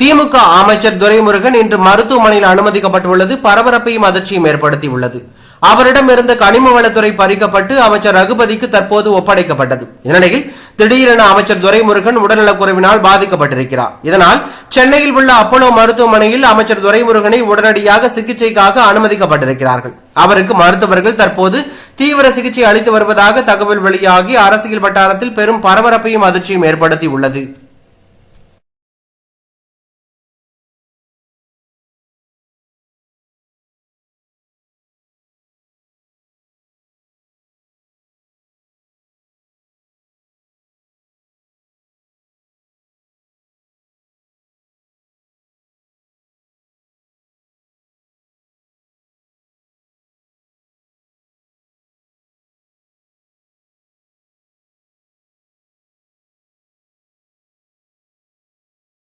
திமுக அமைச்சர் துரைமுருகன் இன்று மருத்துவமனையில் அனுமதிக்கப்பட்டுள்ளது. பரபரப்பையும் அதிர்ச்சியும் ஏற்படுத்தியுள்ளது. அவரிடம் இருந்த கனிம வளத்துறை பறிக்கப்பட்டு அமைச்சர் ரகுபதிக்கு தற்போது ஒப்படைக்கப்பட்டது. இந்நிலையில் திடீரென அமைச்சர் துரைமுருகன் உடல்நலக்குறைவினால் பாதிக்கப்பட்டிருக்கிறார். இதனால் சென்னையில் உள்ள அப்போலோ மருத்துவமனையில் அமைச்சர் துரைமுருகனை உடனடியாக சிகிச்சைக்காக அனுமதிக்கப்பட்டிருக்கிறார்கள். அவருக்கு மருத்துவர்கள் தற்போது தீவிர சிகிச்சை அளித்து வருவதாக தகவல் வெளியாகி அரசியல் வட்டாரத்தில் பெரும் பரபரப்பையும் அதிர்ச்சியும் ஏற்படுத்தி உள்ளது